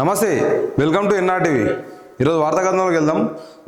నమస్తే welcome to NRTV. ఈరోజు వార్తాకథంలోకి వెళ్దాం.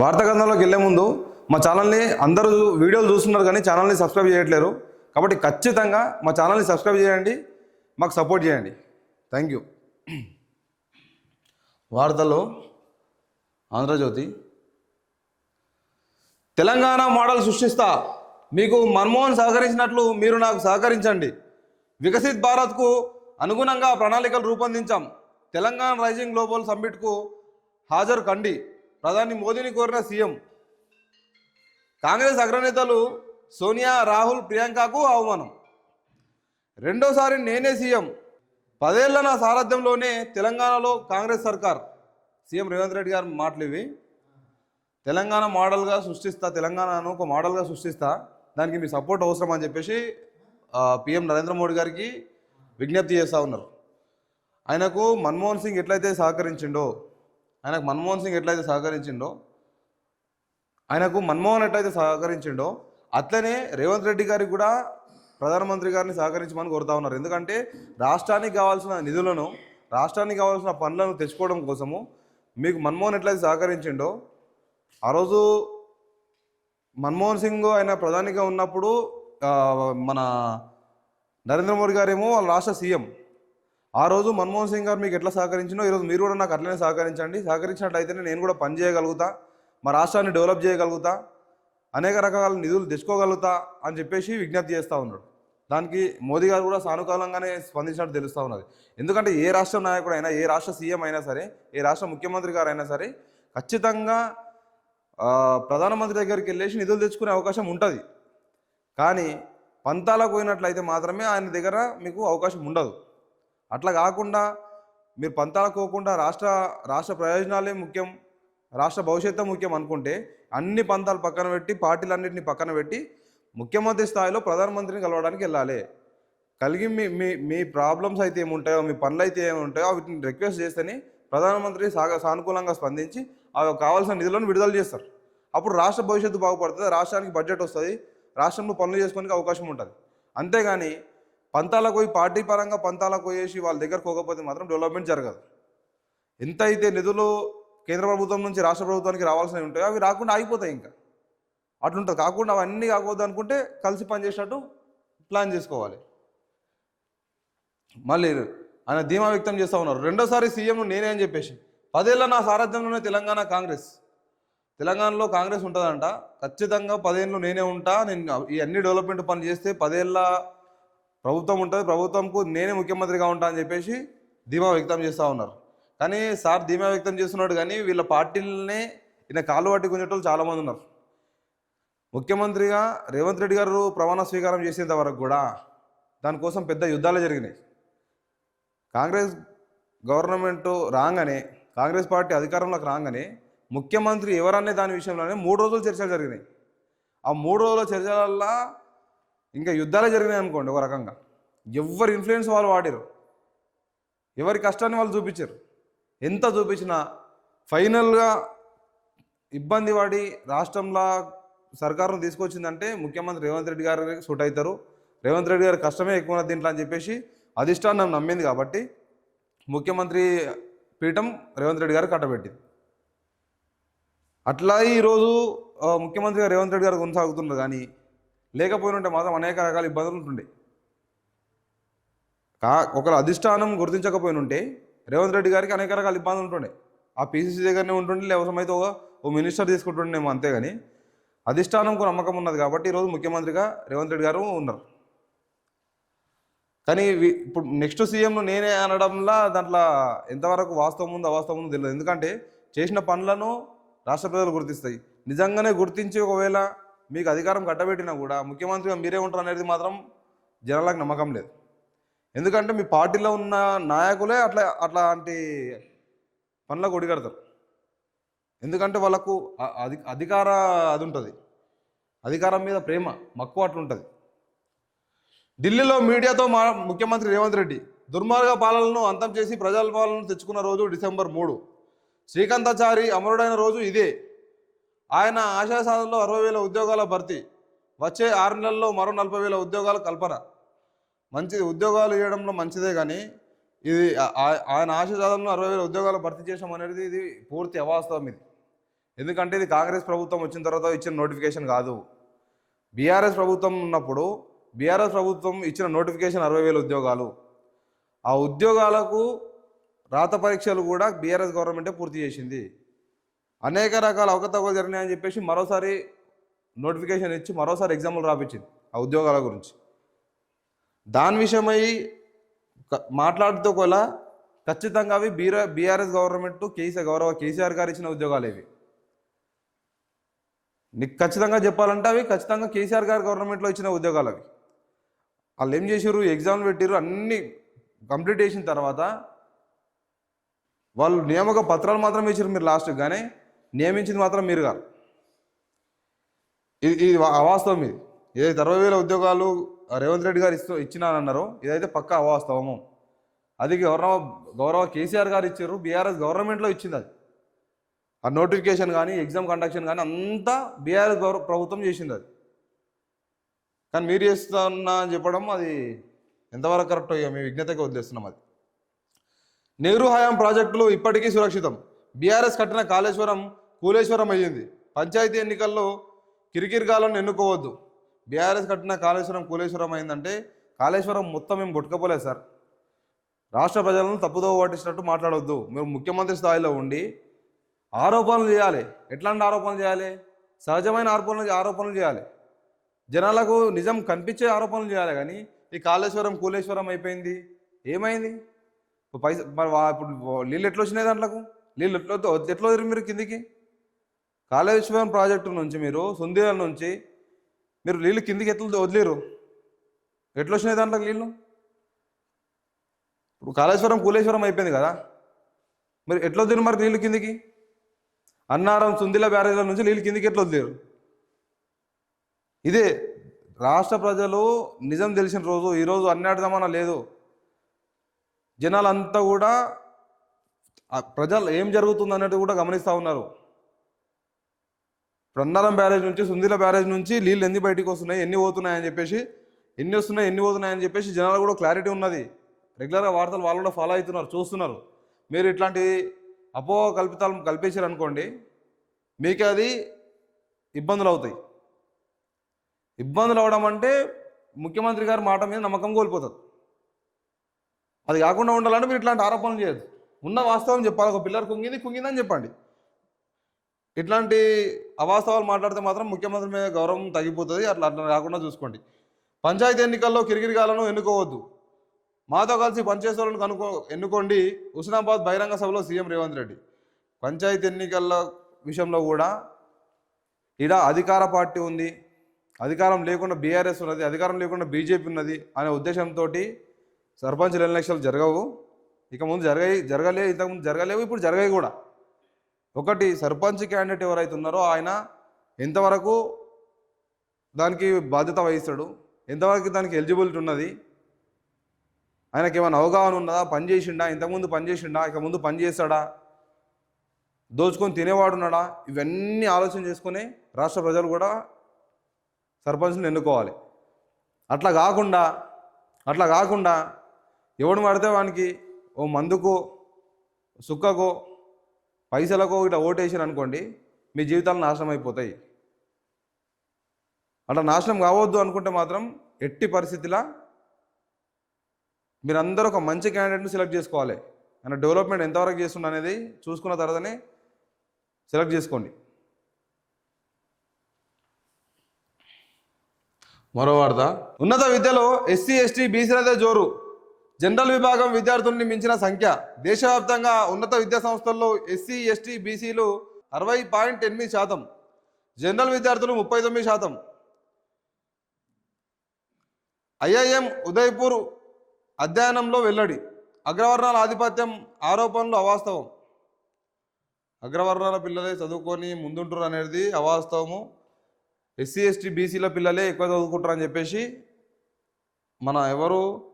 వార్తాకథంలోకి వెళ్ళే ముందు మా ఛానల్ని అందరూ వీడియోలు చూస్తున్నారు కానీ ఛానల్ని సబ్స్క్రైబ్ చేయట్లేరు. కాబట్టి ఖచ్చితంగా మా ఛానల్ని సబ్స్క్రైబ్ చేయండి మాకు సపోర్ట్ చేయండి. థ్యాంక్ యూ వార్తల్లో ఆంధ్రజ్యోతి తెలంగాణ మోడల్ సృష్టిస్తా మీకు మన్మోహన్ సహకరించినట్లు మీరు నాకు సహకరించండి. వికసిత్ భారత్కు అనుగుణంగా ప్రణాళికలు రూపొందించాం. తెలంగాణ రైజింగ్ గ్లోబల్ సమ్మిట్కు హాజరు కండి. ప్రధాని మోదీని కోరిన సీఎం. కాంగ్రెస్ అగ్రనేతలు సోనియా రాహుల్ ప్రియాంకకు అవమానం రెండోసారి నేనే సీఎం. పదేళ్ళ నా సారథ్యంలోనే తెలంగాణలో కాంగ్రెస్ సర్కార్. సీఎం రేవంత్ రెడ్డి గారు మాటలు ఇవి. తెలంగాణ మోడల్గా సృష్టిస్తా తెలంగాణను ఒక మోడల్గా సృష్టిస్తా. దానికి మీ సపోర్ట్ అవసరం అని చెప్పేసి పిఎం నరేంద్ర మోడీ గారికి విజ్ఞప్తి చేస్తూ ఉన్నారు. ఆయనకు మన్మోహన్ సింగ్ ఎట్లయితే సహకరించిండో ఆయనకు మన్మోహన్ సింగ్ ఎట్లయితే సహకరించిండో ఆయనకు మన్మోహన్ ఎట్లయితే సహకరించిండో అట్లనే రేవంత్ రెడ్డి గారికి కూడా ప్రధానమంత్రి గారిని సహకరించమని కోరుతా ఉన్నారు. ఎందుకంటే రాష్ట్రానికి కావాల్సిన నిధులను రాష్ట్రానికి కావాల్సిన పనులను తెచ్చుకోవడం కోసము మీకు మన్మోహన్ ఎట్లయితే సహకరించిండో ఆ రోజు మన్మోహన్ సింగ్ ఆయన ప్రధానిగా ఉన్నప్పుడు మన నరేంద్ర మోడీ గారేమో వాళ్ళ రాష్ట్ర సీఎం ఆ రోజు మన్మోహన్ సింగ్ గారు మీకు ఎట్లా సహకరించినో ఈరోజు మీరు కూడా నాకు అట్లనే సహకరించండి. సహకరించినట్లయితేనే నేను కూడా పని చేయగలుగుతా మా రాష్ట్రాన్ని డెవలప్ చేయగలుగుతా అనేక రకాల నిధులు తెచ్చుకోగలుగుతా అని చెప్పేసి విజ్ఞప్తి చేస్తూ ఉన్నాడు. దానికి మోదీ గారు కూడా సానుకూలంగానే స్పందించినట్టు తెలుస్తూ ఉన్నది. ఎందుకంటే ఏ రాష్ట్ర నాయకుడు అయినా ఏ రాష్ట్ర సీఎం అయినా సరే ఏ రాష్ట్ర ముఖ్యమంత్రి గారు అయినా సరే ఖచ్చితంగా ప్రధానమంత్రి దగ్గరికి వెళ్ళేసి నిధులు తెచ్చుకునే అవకాశం ఉంటుంది. కానీ పంతాలకు పోయినట్లయితే మాత్రమే ఆయన దగ్గర మీకు అవకాశం ఉండదు. అట్లా కాకుండా మీరు పంతాలకోకుండా రాష్ట్ర రాష్ట్ర ప్రయోజనాలే ముఖ్యం రాష్ట్ర భవిష్యత్తు ముఖ్యం అనుకుంటే అన్ని పంతాలు పక్కన పెట్టి పార్టీలన్నింటినీ పక్కన పెట్టి ముఖ్యమంత్రి స్థాయిలో ప్రధానమంత్రిని కలవడానికి వెళ్ళాలి. కలిగి మీ మీ మీ ప్రాబ్లమ్స్ అయితే ఏముంటాయో మీ పనులు అయితే ఏముంటాయో వీటిని రిక్వెస్ట్ చేస్తేనే ప్రధానమంత్రి సాగ సానుకూలంగా స్పందించి అవి కావాల్సిన నిధులను విడుదల చేస్తారు. అప్పుడు రాష్ట్ర భవిష్యత్తు బాగుపడుతుంది రాష్ట్రానికి బడ్జెట్ వస్తుంది రాష్ట్రంలో పనులు చేసుకోనికి అవకాశం ఉంటుంది. అంతేగాని పంతాలకు పోయి పార్టీ పరంగా పంతాలకు పోయేసి వాళ్ళ దగ్గరకు పోకపోతే మాత్రం డెవలప్మెంట్ జరగదు. ఎంత అయితే నిధులు కేంద్ర ప్రభుత్వం నుంచి రాష్ట్ర ప్రభుత్వానికి రావాల్సినవి ఉంటాయో అవి రాకుండా ఆగిపోతాయి ఇంకా. అట్లుంటుంది. కాకుండా అవన్నీ కాకూడదు అనుకుంటే కలిసి పనిచేసినట్టు ప్లాన్ చేసుకోవాలి. మళ్ళీ ఆయన ధీమా వ్యక్తం చేస్తూ ఉన్నారు. రెండోసారి సీఎం నేనే అని చెప్పేసి. పదేళ్ళ నా సారథ్యంలోనే తెలంగాణ కాంగ్రెస్. తెలంగాణలో కాంగ్రెస్ ఉంటుందంట. ఖచ్చితంగా పదేళ్ళు నేనే ఉంటా. నేను ఈ అన్ని డెవలప్మెంట్ పనులు చేస్తే పదేళ్ళ ప్రభుత్వం ఉంటుంది ప్రభుత్వంకు నేనే ముఖ్యమంత్రిగా ఉంటా అని చెప్పేసి ధీమా వ్యక్తం చేస్తూ ఉన్నారు. కానీ సార్ ధీమా వ్యక్తం చేస్తున్నాడు కానీ వీళ్ళ పార్టీలనే ఈయన కాలు పట్టి గుంజేటోళ్ళు చాలామంది ఉన్నారు. ముఖ్యమంత్రిగా రేవంత్ రెడ్డి గారు ప్రమాణ స్వీకారం చేసేంత వరకు కూడా దానికోసం పెద్ద యుద్ధాలు జరిగినాయి. కాంగ్రెస్ గవర్నమెంట్ రాగానే కాంగ్రెస్ పార్టీ అధికారంలోకి రాగానే ముఖ్యమంత్రి ఎవరనే దాని విషయంలోనే మూడు రోజులు చర్చలు జరిగినాయి. ఆ మూడు రోజుల చర్చలల్లో ఇంకా యుద్ధాలే జరిగినాయి అనుకోండి ఒక రకంగా. ఎవరి ఇన్ఫ్లుయెన్స్ వాళ్ళు వాడారు ఎవరి కష్టాన్ని వాళ్ళు చూపించారు ఎంత చూపించినా ఫైనల్గా ఇబ్బంది పడి రాష్ట్రంలో సర్కారును తీసుకొచ్చిందంటే ముఖ్యమంత్రి రేవంత్ రెడ్డి గారు సూట్ అవుతారు. రేవంత్ రెడ్డి గారి కష్టమే ఎక్కువ దీంట్లో అని చెప్పేసి అధిష్టానం నమ్మింది కాబట్టి ముఖ్యమంత్రి పీఠం రేవంత్ రెడ్డి గారు కట్టబెట్టింది. అట్లా ఈరోజు ముఖ్యమంత్రి రేవంత్ రెడ్డి గారు కొనసాగుతున్నారు కానీ లేకపోయినంటే మాత్రం అనేక రకాల ఇబ్బందులు ఉంటుండే. కా ఒకరు అధిష్టానం గుర్తించకపోయినుంటే రేవంత్ రెడ్డి గారికి అనేక రకాల ఇబ్బందులు ఉంటుండే. ఆ పీసీసీ దగ్గరనే ఉంటుండే లేకపోతే అయితే ఒక ఓ మినిస్టర్ తీసుకుంటుండేమో అంతేగాని అధిష్టానంకు నమ్మకం ఉన్నది కాబట్టి ఈరోజు ముఖ్యమంత్రిగా రేవంత్ రెడ్డి గారు ఉన్నారు. కానీ ఇప్పుడు నెక్స్ట్ సీఎంను నేనే అనడంలా దాంట్లో ఎంతవరకు వాస్తవం ఉందో అవాస్తవం ఉందో తెలియదు. ఎందుకంటే చేసిన పనులను రాష్ట్ర ప్రజలు గుర్తిస్తాయి. నిజంగానే గుర్తించి ఒకవేళ మీకు అధికారం కట్టబెట్టినా కూడా ముఖ్యమంత్రిగా మీరే ఉంటారు అనేది మాత్రం జనాలకు నమ్మకం లేదు. ఎందుకంటే మీ పార్టీలో ఉన్న నాయకులే అట్లా అట్లాంటి పనులకు ఒడిగడతారు ఎందుకంటే వాళ్ళకు అధి అధికార అది ఉంటుంది. అధికారం మీద ప్రేమ మక్కువ అట్లుంటుంది ఢిల్లీలో మీడియాతో మా ముఖ్యమంత్రి రేవంత్ రెడ్డి దుర్మార్గ పాలనను అంతం చేసి ప్రజల పాలనను తెచ్చుకున్న రోజు డిసెంబర్ మూడు. శ్రీకాంతాచారి అమరుడైన రోజు ఇదే. ఆయన ఆశాసాధనలో అరవై వేల ఉద్యోగాల భర్తీ. వచ్చే ఆరు నెలల్లో మరో నలభై వేల ఉద్యోగాల కల్పన. మంచి ఉద్యోగాలు ఇవ్వడంలో మంచిదే కానీ ఇది ఆ- ఆయన ఆశజాదంలో అరవై వేల ఉద్యోగాలు భర్తీ చేసాం అనేది ఇది పూర్తి అవాస్తవం ఇది. ఎందుకంటే ఇది కాంగ్రెస్ ప్రభుత్వం వచ్చిన తర్వాత ఇచ్చిన నోటిఫికేషన్ కాదు. బీఆర్ఎస్ ప్రభుత్వం ఉన్నప్పుడు బీఆర్ఎస్ ప్రభుత్వం ఇచ్చిన నోటిఫికేషన్ అరవై వేల ఉద్యోగాలు. ఆ ఉద్యోగాలకు రాత పరీక్షలు కూడా బీఆర్ఎస్ గవర్నమెంటే పూర్తి చేసింది. అనేక రకాల అవకతవకలు జరిగినాయని చెప్పేసి మరోసారి నోటిఫికేషన్ ఇచ్చి మరోసారి ఎగ్జామ్లు రాపించింది ఆ ఉద్యోగాల గురించి. దాని విషయమై మాట్లాడుతూ కూడా ఖచ్చితంగా అవి బీఆర్ బీఆర్ఎస్ గవర్నమెంట్ కేసీఆర్ గౌరవ కేసీఆర్ గారు ఇచ్చిన ఉద్యోగాలు ఇవి. నీకు ఖచ్చితంగా చెప్పాలంటే అవి ఖచ్చితంగా కేసీఆర్ గారు గవర్నమెంట్లో ఇచ్చిన ఉద్యోగాలు అవి. వాళ్ళు ఏం చేసారు ఎగ్జామ్లు పెట్టారు అన్ని కంప్లీట్ చేసిన తర్వాత వాళ్ళు నియామక పత్రాలు మాత్రం ఇచ్చారు మీరు లాస్ట్కి కానీ నియమించింది మాత్రం మీరు కాదు ఇది ఇది అవాస్తవం ఇది. ఏదైతే అరవై వేల ఉద్యోగాలు రేవంత్ రెడ్డి గారు ఇస్తూ ఇచ్చినానన్నారో ఇదైతే పక్కా అవాస్తవము. అది గౌరవ గౌరవ కేసీఆర్ గారు ఇచ్చారు బీఆర్ఎస్ గవర్నమెంట్లో ఇచ్చింది అది. ఆ నోటిఫికేషన్ కానీ ఎగ్జామ్ కండక్షన్ కానీ అంతా బీఆర్ఎస్ గౌరవ ప్రభుత్వం చేసింది అది. కానీ మీరు చేస్తున్నా అని చెప్పడం అది ఎంతవరకు కరెక్ట్ అయ్యో మీ విజ్ఞతగా వదిలేస్తున్నాం అది. నెహ్రూ హయాం ప్రాజెక్టులు ఇప్పటికీ సురక్షితం. బీఆర్ఎస్ కట్టిన కాళేశ్వరం కూలేశ్వరం అయ్యింది. పంచాయతీ ఎన్నికల్లో కిరికిరిగాలను ఎన్నుకోవద్దు. బీఆర్ఎస్ కట్టిన కాళేశ్వరం కూలేశ్వరం అయిందంటే కాళేశ్వరం మొత్తం మేము కొట్టుకపోలేదు సార్. రాష్ట్ర ప్రజలను తప్పుదో పట్టించినట్టు మాట్లాడవద్దు మీరు ముఖ్యమంత్రి స్థాయిలో ఉండి ఆరోపణలు చేయాలి. ఎట్లాంటి ఆరోపణలు చేయాలి? సహజమైన ఆరోపణలు ఆరోపణలు చేయాలి. జనాలకు నిజం కనిపించే ఆరోపణలు చేయాలి కానీ ఈ కాళేశ్వరం కూలేశ్వరం అయిపోయింది. ఏమైంది? ఇప్పుడు పైస మరి ఇప్పుడు నీళ్ళు ఎట్లా వచ్చినాయి దాంట్లకు? నీళ్ళు ఎట్లా ఎట్లా మీరు కిందికి? కాళేశ్వరం ప్రాజెక్టు నుంచి మీరు సుందీల నుంచి మీరు నీళ్ళు కిందికి ఎట్లా వదిలేరు. ఎట్లా వచ్చినాయి దాంట్లో నీళ్ళు ఇప్పుడు కాళేశ్వరం కూలేశ్వరం అయిపోయింది కదా. మరి ఎట్లా వదిలేరు మరి నీళ్ళు కిందికి? అన్నారం సుందిల బ్యారేజ్ల నుంచి నీళ్ళు కిందికి ఎట్లా వదిలేరు? ఇదే రాష్ట్ర ప్రజలు నిజం తెలిసిన రోజు ఈరోజు అన్నాడదామన లేదు. జనాలంతా కూడా ఆ ప్రజలు ఏం జరుగుతుంది అన్నట్టు కూడా గమనిస్తూ ఉన్నారు. ప్రన్నారం బ్యారేజ్ నుంచి సుందిల బ్యారేజ్ నుంచి నీళ్ళు ఎన్ని బయటికి వస్తున్నాయి ఎన్ని పోతున్నాయని చెప్పేసి ఎన్ని వస్తున్నాయి ఎన్ని పోతున్నాయని చెప్పేసి జనాలు కూడా క్లారిటీ ఉన్నది. రెగ్యులర్గా వార్తలు వాళ్ళు కూడా ఫాలో అవుతున్నారు చూస్తున్నారు. మీరు ఇట్లాంటి అపో కల్పితాలు కల్పించారు అనుకోండి మీకు అది ఇబ్బందులు అవుతాయి. ఇబ్బందులు అవడం అంటే ముఖ్యమంత్రి గారి మాట మీద నమ్మకం కోల్పోతుంది అది కాకుండా ఉండాలంటే మీరు ఇట్లాంటి ఆరోపణలు చేయదు ఉన్న వాస్తవం చెప్పాలి ఒక పిల్లర్ కుంగింది కుంగిందని చెప్పండి. ఇట్లాంటి అవాస్తవాలు మాట్లాడితే మాత్రం ముఖ్యమంత్రి మీద గౌరవం తగ్గిపోతుంది. అట్లా అట్లా కాకుండా చూసుకోండి. పంచాయతీ ఎన్నికల్లో కిరికిరిగాలను ఎన్నుకోవద్దు. మాతో కలిసి పనిచేసేవాళ్ళని కనుక్కో ఎన్నుకోండి. హుస్నాబాద్ బహిరంగ సభలో సీఎం రేవంత్ రెడ్డి. పంచాయతీ ఎన్నికల విషయంలో కూడా ఈడ అధికార పార్టీ ఉంది. అధికారం లేకుండా బీఆర్ఎస్ ఉన్నది. అధికారం లేకుండా బీజేపీ ఉన్నది అనే ఉద్దేశంతో సర్పంచ్ ఎలక్షన్లు జరగవు. ఇక ముందు జరగాయి జరగలేవు ఇంతకుముందు జరగలేవు ఇప్పుడు జరగాయి కూడా. ఒకటి సర్పంచ్ క్యాండిడేట్ ఎవరైతే ఉన్నారో ఆయన ఎంతవరకు దానికి బాధ్యత వహిస్తాడు? ఎంతవరకు దానికి ఎలిజిబిలిటీ ఉన్నది? ఆయనకి ఏమైనా అవగాహన ఉన్నదా? పని చేసిండా? ఇంతకుముందు పని చేసిండా? ఇక ముందు పని చేస్తాడా? దోచుకొని తినేవాడు ఉన్నాడా? ఇవన్నీ ఆలోచన చేసుకొని రాష్ట్ర ప్రజలు కూడా సర్పంచ్ని ఎన్నుకోవాలి. అట్లా కాకుండా అట్లా కాకుండా ఎవడు పడితే వానికి ఓ మందుకో సుక్కకో పైసలకో ఇట్లా ఓటేసారు అనుకోండి మీ జీవితాలు నాశనం అయిపోతాయి. అట్లా నాశనం కావద్దు అనుకుంటే మాత్రం ఎట్టి పరిస్థితిలా మీరందరూ ఒక మంచి క్యాండిడేట్ని సెలెక్ట్ చేసుకోవాలి. ఆయన డెవలప్మెంట్ ఎంతవరకు చేస్తుండ అనేది చూసుకున్న తర్వాతనే సెలెక్ట్ చేసుకోండి. మరో వార్త. ఉన్నత విద్యలో ఎస్సీ ఎస్టీ బీసీలదే జోరు. జనరల్ విభాగం విద్యార్థుల్ని మించిన సంఖ్య. దేశవ్యాప్తంగా ఉన్నత విద్యా సంస్థల్లో ఎస్సీ ఎస్టీ బీసీలు అరవై పాయింట్ ఎనిమిది శాతం. జనరల్ విద్యార్థులు ముప్పై తొమ్మిది శాతం. ఐఐఎం ఉదయ్పూర్ అధ్యయనంలో వెల్లడి. అగ్రవర్ణాల ఆధిపత్యం ఆరోపణలు అవాస్తవం. అగ్రవర్ణాల పిల్లలే చదువుకొని ముందుంటారు అనేది అవాస్తవము. ఎస్సీ ఎస్టీ బీసీల పిల్లలే ఎక్కువ చదువుకుంటారు అని చెప్పేసి మన ఎవరు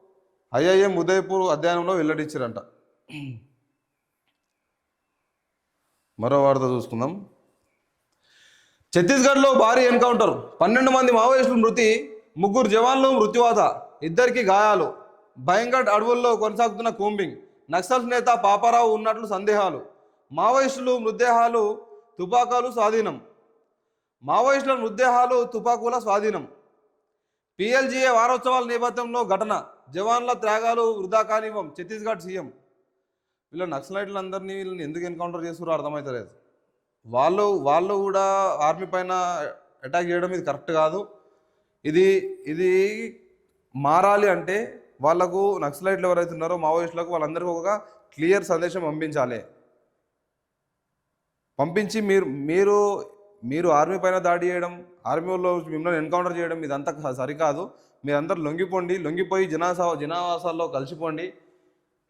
ఐఐఎం ఉదయపూర్ అధ్యయనంలో వెల్లడించారంట. మరో వార్త చూసుకుందాం. ఛత్తీస్గఢ్లో భారీ ఎన్కౌంటర్. పన్నెండు మంది మావోయిస్టులు మృతి ముగ్గురు జవాన్లు మృత్యువాత ఇద్దరికి గాయాలు. భయంకర్ అడవుల్లో కొనసాగుతున్న కూంబింగ్. నక్సల్స్ నేత పాపారావు ఉన్నట్లు సందేహాలు. మావోయిస్టులు మృతదేహాలు తుపాకాలు స్వాధీనం. మావోయిస్టుల మృతదేహాలు తుపాకుల స్వాధీనం. పిఎల్జీఏ వారోత్సవాల నేపథ్యంలో ఘటన. జవాన్ల త్యాగాలు వృధా కానివ్వం. ఛత్తీస్గఢ్ సీఎం. వీళ్ళ నక్సలైట్లందరినీ వీళ్ళని ఎందుకు ఎన్కౌంటర్ చేస్తారో అర్థమవుతలేదు వాళ్ళు వాళ్ళు కూడా ఆర్మీ పైన అటాక్ చేయడం ఇది కరెక్ట్ కాదు. ఇది ఇది మారాలి అంటే వాళ్ళకు నక్సలైట్లు ఎవరైతే ఉన్నారో మావోయిస్టులకు వాళ్ళందరికీ ఒక క్లియర్ సందేశం పంపించాలి. పంపించి మీరు మీరు మీరు ఆర్మీ పైన దాడి చేయడం ఆర్మీ వాళ్ళు మిమ్మల్ని ఎన్కౌంటర్ చేయడం ఇదంతా సరికాదు. మీరందరూ లొంగిపోండి లొంగిపోయి జనాసా జనావాసాల్లో కలిసిపోండి.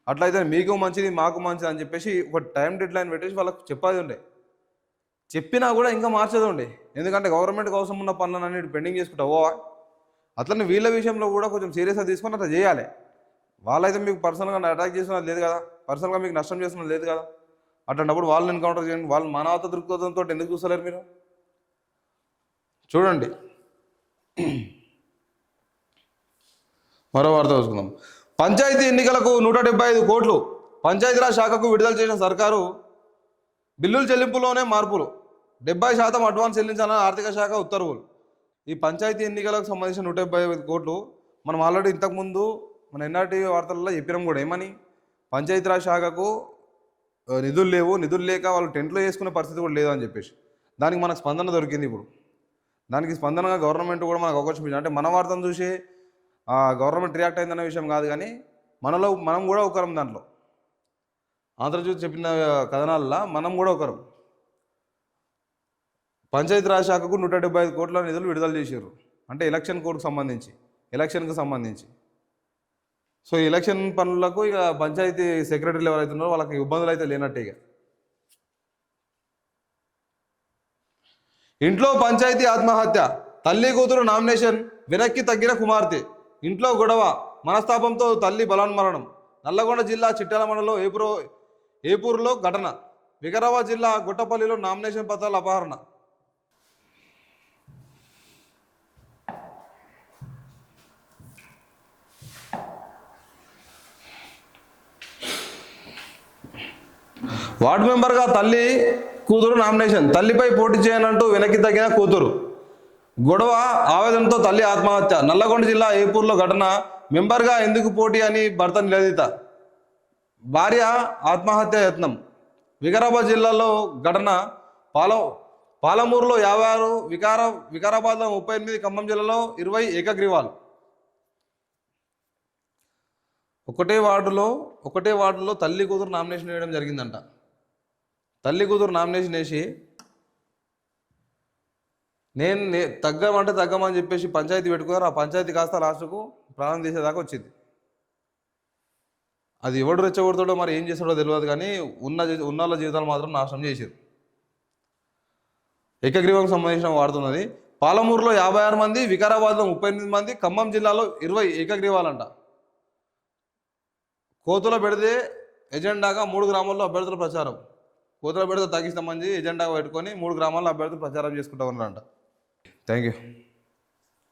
అట్లయితే మీకు మంచిది మాకు మంచిది అని చెప్పేసి ఒక టైం డెడ్ లైన్ పెట్టేసి వాళ్ళకి చెప్పేది ఉండే. చెప్పినా కూడా ఇంకా మార్చేది ఉండే. ఎందుకంటే గవర్నమెంట్ కోసం ఉన్న పనులను పెండింగ్ చేసుకుంటా పోవా? అట్లనే వీళ్ళ విషయంలో కూడా కొంచెం సీరియస్గా తీసుకొని అట్లా చేయాలి. వాళ్ళైతే మీకు పర్సనల్గా అటాక్ చేస్తున్నది లేదు కదా? పర్సనల్గా మీకు నష్టం చేస్తున్నది లేదు కదా? అట్లాంటప్పుడు వాళ్ళని ఎన్కౌంటర్ చేయండి. వాళ్ళు మానవత దృక్పథంతో ఎందుకు చూస్తలేరు మీరు? చూడండి. మరో వార్త చూసుకుందాం. పంచాయతీ ఎన్నికలకు నూట డెబ్బై ఐదు కోట్లు పంచాయతీరాజ్ శాఖకు విడుదల చేసిన సర్కారు బిల్లుల చెల్లింపులోనే మార్పులు. డెబ్బై శాతం అడ్వాన్స్ చెల్లించాలని ఆర్థిక శాఖ ఉత్తర్వులు. ఈ పంచాయతీ ఎన్నికలకు సంబంధించిన నూట డెబ్బై ఐదు కోట్లు మనం ఆల్రెడీ ఇంతకుముందు మన ఎన్ఆర్టీ వార్తలలో చెప్పినాం కూడా. ఏమని? పంచాయతీరాజ్ శాఖకు నిధులు లేవు. నిధులు లేక వాళ్ళు టెంట్లో వేసుకునే పరిస్థితి కూడా లేదు అని చెప్పేసి. దానికి మనకు స్పందన దొరికింది ఇప్పుడు. దానికి స్పందనగా గవర్నమెంట్ కూడా మనకు అవకాశం ఇచ్చింది. అంటే మన వార్తను చూసి గవర్నమెంట్ రియాక్ట్ అయిందనే విషయం కాదు కానీ మనలో మనం కూడా ఒకరం దాంట్లో. ఆంధ్రజ్యోతి చెప్పిన కథనాల్లో మనం కూడా ఒకరం. పంచాయతీరాజ్ శాఖకు నూట డెబ్బై ఐదు కోట్ల నిధులు విడుదల చేశారు అంటే ఎలక్షన్ కోడ్కు సంబంధించి ఎలక్షన్కి సంబంధించి. సో ఎలక్షన్ పనులకు ఇక పంచాయతీ సెక్రటరీలు ఎవరైతే ఉన్నారో వాళ్ళకి ఇబ్బందులు అయితే లేనట్టే ఇక. ఇంట్లో పంచాయతీ ఆత్మహత్య తల్లి కూతురు నామినేషన్ వెనక్కి తగ్గిన కుమార్తె. ఇంట్లో గొడవ మనస్తాపంతో తల్లి బలాన్మరణం. నల్లగొండ జిల్లా చిట్టాల మండలం ఏపూరు ఏపూరులో ఘటన. వికారాబాద్ జిల్లా గుట్టపల్లిలో నామినేషన్ పత్రాల అపహరణ. వార్డు మెంబర్గా తల్లి కూతురు నామినేషన్. తల్లిపై పోటీ చేయనంటూ వెనక్కి తగ్గిన కూతురు. గొడవ ఆవేదనతో తల్లి ఆత్మహత్య. నల్లగొండ జిల్లా ఏపూర్లో ఘటన. మెంబర్గా ఎందుకు పోటీ అని భర్త నిలదీత. భార్య ఆత్మహత్య యత్నం. వికారాబాద్ జిల్లాలో ఘటన. పాల పాలమూరులో యాభై ఆరు వికార వికారాబాద్లో ముప్పై ఎనిమిది ఖమ్మం జిల్లాలో ఇరవై ఏకగ్రీవాలు. ఒకటే వార్డులో ఒకటే వార్డులో తల్లి కూతురు నామినేషన్ వేయడం జరిగిందంట. తల్లి కూతురు నామినేషన్ వేసి నేను నే- తగ్గమంటే తగ్గమని చెప్పేసి పంచాయతీ పెట్టుకున్నారు. ఆ పంచాయతీ కాస్త లాస్ట్కు ప్రాణం తీసేదాకా వచ్చింది. అది ఎవడు రెచ్చగొడతాడో మరి ఏం చేస్తాడో తెలియదు కానీ ఉన్న జీ- ఉన్న వాళ్ళ జీవితాలు మాత్రం నాశనం చేసారు ఏకగ్రీవంకి సంబంధించిన వాడుతున్నది పాలమూరులో యాభై ఆరు మంది వికారాబాద్లో ముప్పై ఎనిమిది మంది ఖమ్మం జిల్లాలో ఇరవై ఏకగ్రీవాలంట. కోతుల పెడితే ఎజెండాగా మూడు గ్రామాల్లో అభ్యర్థుల ప్రచారం. కోతుల పెడితే తగ్గిస్తామని ఎజెండాగా పెట్టుకొని మూడు గ్రామాల్లో అభ్యర్థులు ప్రచారం చేసుకుంటా ఉన్నారంట. Thank you